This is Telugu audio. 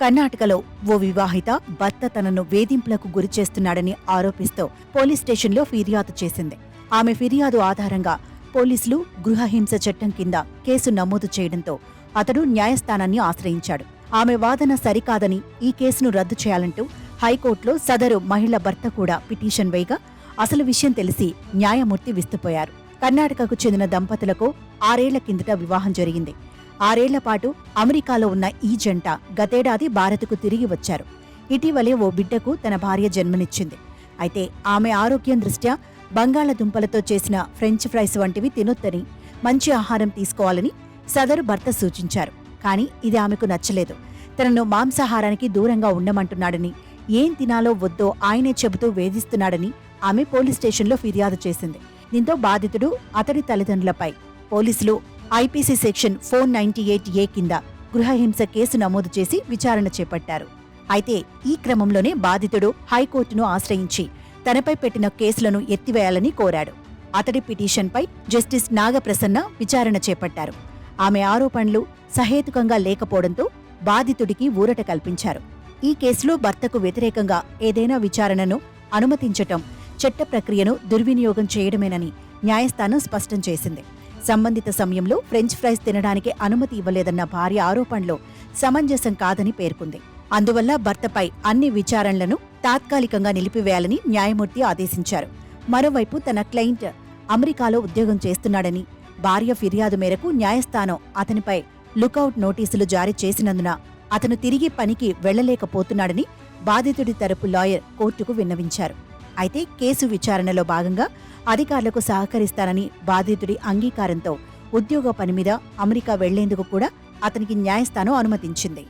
కర్ణాటకలో ఓ వివాహిత భర్త తనను వేధింపులకు గురి చేస్తున్నాడని ఆరోపిస్తూ పోలీస్ స్టేషన్లో ఫిర్యాదు చేసింది. ఆమె ఫిర్యాదు ఆధారంగా పోలీసులు గృహహింస చట్టం కింద కేసు నమోదు చేయడంతో అతడు న్యాయస్థానాన్ని ఆశ్రయించాడు. ఆమె వాదన సరికాదని ఈ కేసును రద్దు చేయాలంటూ హైకోర్టులో సదరు మహిళ భర్త కూడా పిటిషన్ వేయగా అసలు విషయం తెలిసి న్యాయమూర్తి విస్తుపోయారు. కర్ణాటకకు చెందిన దంపతులకు ఆరేళ్ళ కిందట వివాహం జరిగింది. ఆరేళ్ళ పాటు అమెరికాలో ఉన్న ఈ జంట గతేడాది భారత్కు తిరిగి వచ్చారు. ఇటీవలే ఓ బిడ్డకు తన భార్య జన్మనిచ్చింది. అయితే ఆమె ఆరోగ్యం దృష్ట్యా బంగాళదుంపలతో చేసిన ఫ్రెంచ్ ఫ్రైస్ వంటివి తినొద్దని మంచి ఆహారం తీసుకోవాలని సదరు భర్త సూచించారు. కానీ ఇది ఆమెకు నచ్చలేదు. తనను మాంసాహారానికి దూరంగా ఉండమంటున్నాడని ఏం తినాలో వద్దో ఆయనే చెబుతూ వేధిస్తున్నాడని ఆమె పోలీస్ స్టేషన్లో ఫిర్యాదు చేసింది. దీంతో బాధితుడు అతడి తల్లిదండ్రులపై పోలీసులు IPC section four ninety eight A కింద గృహహింస కేసు నమోదు చేసి విచారణ చేపట్టారు. అయితే ఈ క్రమంలోనే బాధితుడు హైకోర్టును ఆశ్రయించి తనపై పెట్టిన కేసులను ఎత్తివేయాలని కోరాడు. అతడి పిటిషన్పై జస్టిస్ నాగప్రసన్న విచారణ చేపట్టారు. ఆమె ఆరోపణలు సహేతుకంగా లేకపోవడంతో బాధితుడికి ఊరట కల్పించారు. ఈ కేసులో భర్తకు వ్యతిరేకంగా ఏదైనా విచారణను అనుమతించటం చట్ట ప్రక్రియను దుర్వినియోగం చేయడమేనని న్యాయస్థానం స్పష్టం చేసింది. సంబంధిత సమయంలో ఫ్రెంచ్ ఫ్రైస్ తినడానికి అనుమతి ఇవ్వలేదన్న భార్య ఆరోపణలో సమంజసం కాదని పేర్కొంది. అందువల్ల భర్తపై అన్ని విచారణలను తాత్కాలికంగా నిలిపివేయాలని న్యాయమూర్తి ఆదేశించారు. మరోవైపు తన క్లయింట్ అమెరికాలో ఉద్యోగం చేస్తున్నాడని భార్య ఫిర్యాదు మేరకు న్యాయస్థానం అతనిపై లుకౌట్ నోటీసులు జారీ చేసినందున అతను తిరిగి పనికి వెళ్ళలేకపోతున్నాడని బాధితుడి తరపు లాయర్ కోర్టుకు విన్నవించారు. అయితే కేసు విచారణలో భాగంగా అధికారులకు సహకరిస్తానని బాధితుడి అంగీకారంతో ఉద్యోగ పని మీద అమెరికా వెళ్ళేందుకు కూడా అతనికి న్యాయస్థానం అనుమతించింది.